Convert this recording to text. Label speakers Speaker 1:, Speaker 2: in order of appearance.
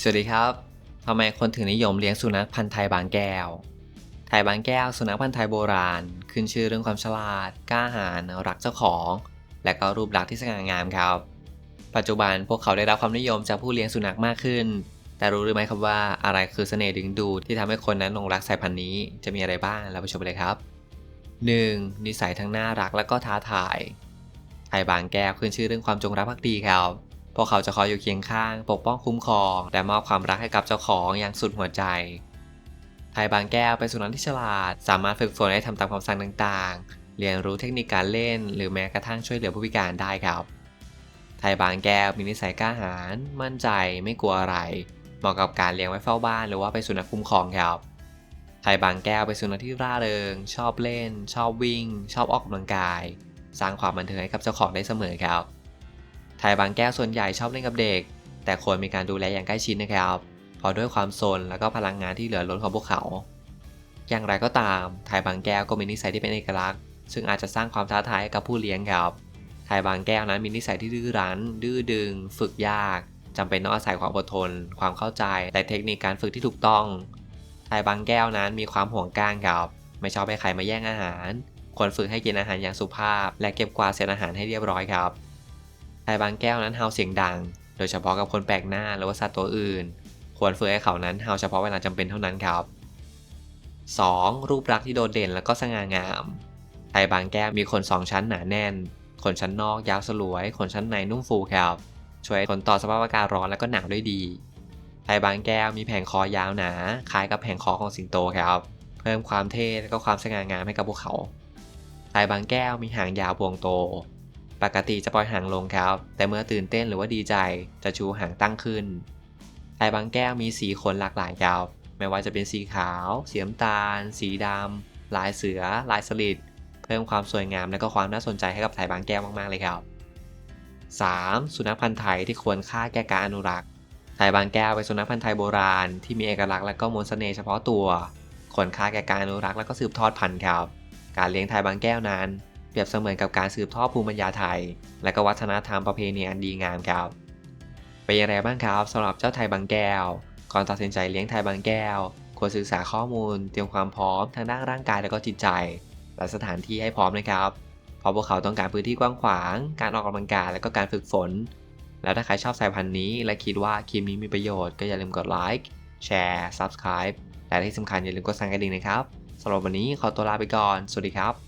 Speaker 1: สวัสดีครับทำไมคนถึงนิยมเลี้ยงสุนัขพันธุ์ไทยบางแก้ว ไทยบางแก้ว สุนัขพันธุ์ไทยโบราณ ขึ้นชื่อเรื่องความฉลาด กล้าหาญ รักเจ้าของ และก็รูปลักษณ์ที่สง่างามครับ ปัจจุบันพวกเขาได้รับความนิยมจากผู้เลี้ยงสุนัขมากขึ้น แต่รู้หรือไม่ครับว่าอะไรคือเสน่ห์ดึงดูดที่ทำให้คนนั้นหลงรักสายพันธุ์นี้ จะมีอะไรบ้าง เราไปชมกันเลยครับ 1. นิสัยทั้งน่ารักและก็ท้าทาย ไทยบางแก้วขึ้นชื่อเรื่องความจงรักภักดีครับ พวกเขาจะคอยอยู่เคียงข้าง ปกป้องคุ้มครอง และมอบความรักให้กับเจ้าของอย่างสุดหัวใจ ไทยบางแก้วเป็นสุนัขที่ฉลาด สามารถฝึกฝนให้ทำตามคำสั่งต่างๆ เรียนรู้เทคนิคการเล่น หรือแม้กระทั่งช่วยเหลือผู้พิการได้ครับ ไทยบางแก้วมีนิสัยกล้าหาญ มั่นใจ ไม่กลัวอะไร เหมาะกับการเลี้ยงไว้เฝ้าบ้าน หรือว่าเป็นสุนัขคุ้มครองครับไทยบางแก้วเป็นสุนัขที่ร่าเริง ชอบเล่น ชอบวิ่ง ชอบออกกำลังกาย สร้างความบันเทิงให้กับเจ้าของได้เสมอครับ ไทยบางแก้วส่วนใหญ่ชอบเล่นกับเด็ก แต่ควรมีการดูแลอย่างใกล้ชิดนะครับเพราะด้วยความโซนและก็พลังงานที่เหลือล้นของพวกเขา อย่างไรก็ตามไทยบางแก้วก็มีนิสัยที่เป็นเอกลักษณ์ ซึ่งอาจจะสร้างความท้าทายให้กับผู้เลี้ยงครับไทยบางแก้วนั้นมีนิสัยที่ดื้อรั้น ดื้อดึง ฝึกยากจำเป็นต้องอาศัยความอดทน ความเข้าใจ และเทคนิคการฝึกที่ถูกต้องไทยบางแก้วนั้นมีความห่วงก้างครับ ไม่ชอบให้ใครมาแย่งอาหารควรฝึกให้กินอาหารอย่างสุภาพ และเก็บกวาดเศษอาหารให้เรียบร้อยครับ ไทยบางแก้วนั้นเห่าเสียงดัง โดยเฉพาะกับคนแปลกหน้าหรือว่าสัตว์ตัวอื่น ควรฝึกให้เขานั้นเห่าเฉพาะเวลาจำเป็นเท่านั้นครับ 2. รูปลักษณ์ที่โดดเด่นและก็สง่างามไทยบางแก้วมีขนสองชั้นหนาแน่น ขนชั้นนอกยาวสลวย ขนชั้นในนุ่มฟูครับ ช่วยทนต่อสภาพอากาศร้อนและก็หนาวได้ดีไทยบางแก้วมีแผงคอยาวหนา คล้ายกับแผงคอของสิงโตครับ เพิ่มความเท่และก็ความสง่างามให้กับพวกเขาไทยบางแก้วมีหางยาวพวงโต ปกติจะปล่อยหางลงครับ แต่เมื่อตื่นเต้นหรือว่าดีใจจะชูหางตั้งขึ้นไทยบางแก้วมีสีขนหลากหลายครับ ไม่ว่าจะเป็นสีขาว สีน้ำตาล สีดำลายเสือ ลายสลิด เพิ่มความสวยงามและก็ความน่าสนใจให้กับไทยบางแก้วมากๆเลยครับ 3. สุนัขพันธุ์ไทยที่ควรค่าแก่การอนุรักษ์ไทยบางแก้วเป็นสุนัขพันธุ์ไทยโบราณที่มีเอกลักษณ์และก็มนต์เสน่ห์เฉพาะตัว ควรค่าแก่การอนุรักษ์และก็สืบทอดพันธุ์ครับ การเลี้ยงไทยบางแก้วนั้น รียบเสมือนกับการสืบทอดภูมิปัญญาไทย และก็วัฒนธรรมประเพณีอันดีงามครับ เป็นอย่างไรบ้างครับสำหรับเจ้าไทยบางแก้ว ก่อนตัดสินใจเลี้ยงไทยบางแก้ว ควรศึกษาข้อมูล เตรียมความพร้อมทางด้านร่างกายและก็จิตใจ และสถานที่ให้พร้อมนะครับเพราะพวกเขาต้องการพื้นที่กว้างขวาง การออกกำลังกายและก็การฝึกฝน แล้วถ้าใครชอบสายพันธุ์นี้ และคิดว่าคลิปนี้มีประโยชน์ก็อย่าลืมกดไลค์แชร์ Subscribe และที่สำคัญอย่าลืมกดสั่นกระดิ่งนะครับสำหรับวันนี้ขอตัวลาไปก่อน สวัสดีครับ